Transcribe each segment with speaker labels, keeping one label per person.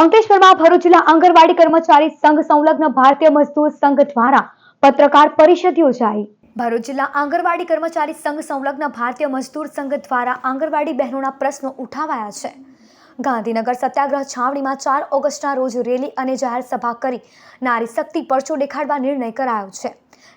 Speaker 1: અંકલેશ્વરમાં ભરૂચ જિલ્લા આંગણવાડી કર્મચારી સંઘ સંલગ્ન ભારતીય મજદૂર સંઘ દ્વારા પત્રકાર પરિષદ યોજાઈ. ભરૂચ જિલ્લા આંગણવાડી કર્મચારી સંઘ સંલગ્ન ભારતીય મજદૂર સંઘ દ્વારા આંગણવાડી બહેનોના પ્રશ્નો ઉઠાવાયા છે. ગાંધીનગર સત્યાગ્રહ છાવણીમાં ચાર ઓગસ્ટના રોજ રેલી અને જાહેર સભા કરી નારી શક્તિ પરચો દેખાડવા નિર્ણય કરાયો છે.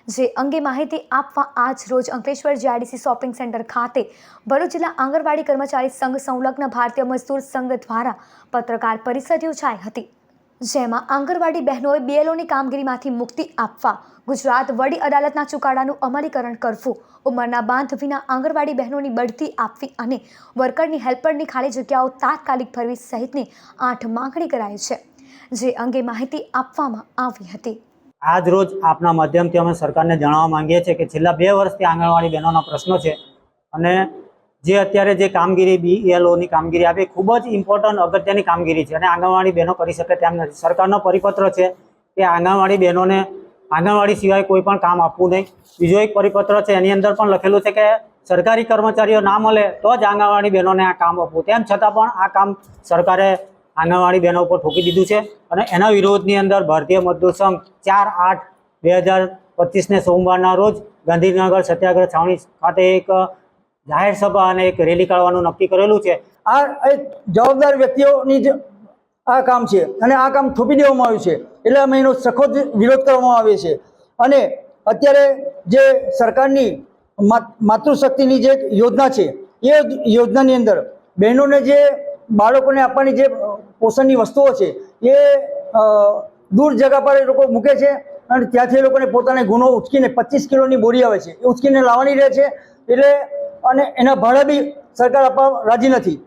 Speaker 1: જે અંગે માહિતી આપવા આજ રોજ અંકલેશ્વર જીઆરડીસી શોપિંગ સેન્ટર ખાતે ભરૂચ જિલ્લા આંગણવાડી કર્મચારી સંઘ સંલગ્ન ભારતીય મજદૂર સંઘ દ્વારા પત્રકાર પરિષદ યોજાઈ હતી, જેમાં આંગણવાડી બહેનોએ બીએલઓની કામગીરીમાંથી મુક્તિ આપવા ગુજરાત વડી અદાલતના ચુકાદાનું અમલીકરણ કરવું, ઉંમરના બાંધ વિના આંગણવાડી બહેનોની બઢતી આપવી અને વર્કરની હેલ્પરની ખાલી જગ્યાઓ તાત્કાલિક ભરવી સહિતની આઠ માંગણી કરાઈ છે, જે અંગે માહિતી આપવામાં આવી હતી.
Speaker 2: આજ રોજ આપના માધ્યમથી અમે સરકારને જણાવવા માંગીએ છીએ કે છેલ્લા બે વર્ષથી આંગણવાડી બહેનોના પ્રશ્નો છે અને જે અત્યારે જે કામગીરી બીએલઓની કામગીરી આપી ખૂબ જ ઇમ્પોર્ટન્ટ અગત્યની કામગીરી છે અને આંગણવાડી બહેનો કરી શકે તેમ નથી. સરકારનો પરિપત્ર છે કે આંગણવાડી બહેનોને આંગણવાડી સિવાય કોઈ પણ કામ આપવું નહીં. બીજો એક પરિપત્ર છે, એની અંદર પણ લખેલું છે કે સરકારી કર્મચારીઓ ના મળે તો જ આંગણવાડી બહેનોને આ કામ આપવું. તેમ છતાં પણ આ કામ સરકારે આંગણવાડી બહેનો ઉપર ઠોકી દીધું છે અને એના વિરોધની અંદર ભારતીય મજદૂર સંઘ ચાર આઠ બે હજાર પચીસને સોમવારના રોજ ગાંધીનગર સત્યાગ્રહ છાવણી ખાતે એક જાહેર સભા અને એક રેલી કાઢવાનું નક્કી કરેલું છે.
Speaker 3: આ એક જવાબદાર વ્યક્તિઓની જ આ કામ છે અને આ કામ થોપી દેવામાં આવ્યું છે. એટલે અમે એનો સખત વિરોધ કરવામાં આવે છે. અને અત્યારે જે સરકારની માતૃશક્તિની જે યોજના છે, એ યોજનાની અંદર બહેનોને જે બાળકોને આપવાની જે પોષણની વસ્તુઓ છે, એ દૂર જગા પર એ લોકો મૂકે છે અને ત્યાંથી એ લોકોને પોતાને ગુનો ઉચકીને પચીસ કિલોની બોરી આવે છે. એ ઉચકીને લાવવાની રહે છે, એટલે અને એના ભાડા બી સરકાર આપવા રાજી નથી.